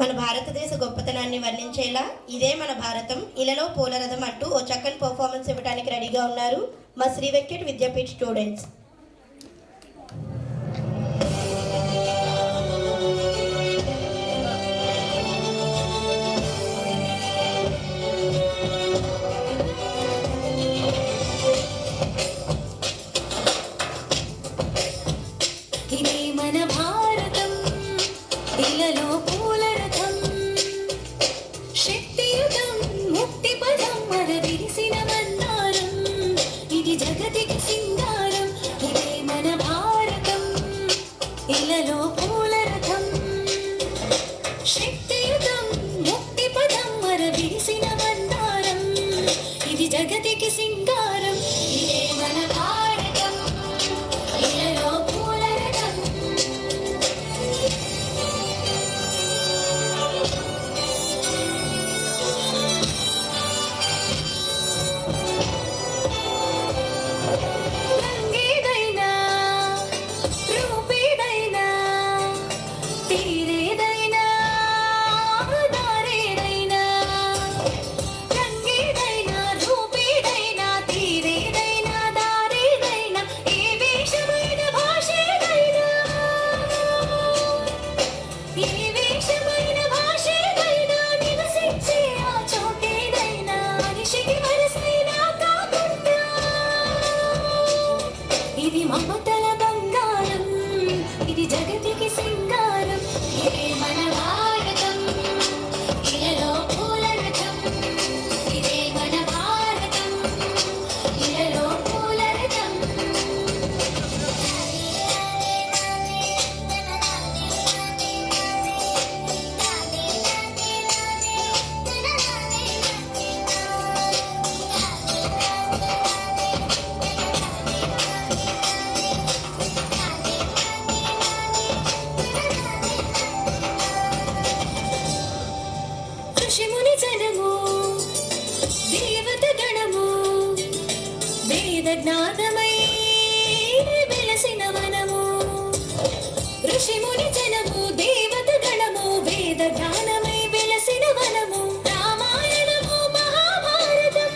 మన భారతదేశ గొప్పతనాన్ని వర్ణించేలా ఇదే మన భారతం. ఇలలో పోలరథం అంటూ ఓ చక్కని పర్ఫార్మెన్స్ ఇవ్వడానికి రెడీగా ఉన్నారు మా శ్రీ వెంకట్ విద్యాపీఠ్ స్టూడెంట్స్ ఇదే మన భారతం. కళలు పూలర్థం. శక్తియుతం ముక్తి పదం మరవీసిన మందారం ఇది జగతికి సింగ. జ్ఞానమై వెలసిన వనము. ఋషిముని జనము దేవత గణము వేద జ్ఞానమై వెలసిన వనము. రామాయణము మహాభారతం.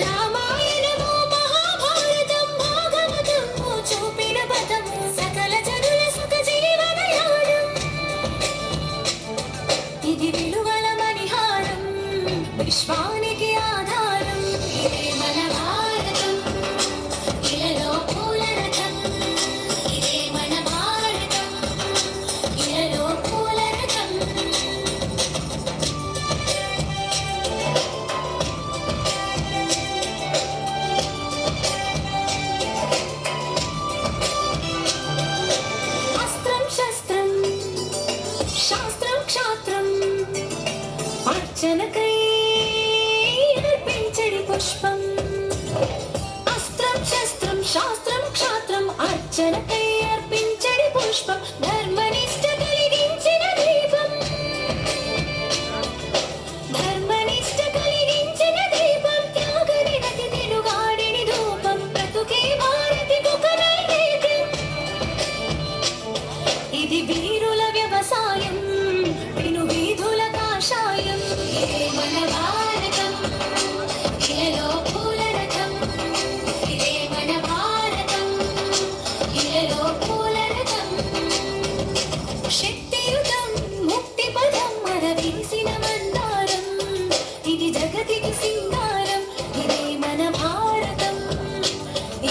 రామాయణము మహాభారతం భాగవతము చూపిన పదము. సకల జనుల సుఖ జీవనయానం ఇది విలువల మణిహారం. Vishwani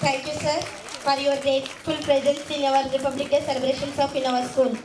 Thank you, sir, for your grateful presence in our Republic Day celebrations of in our school.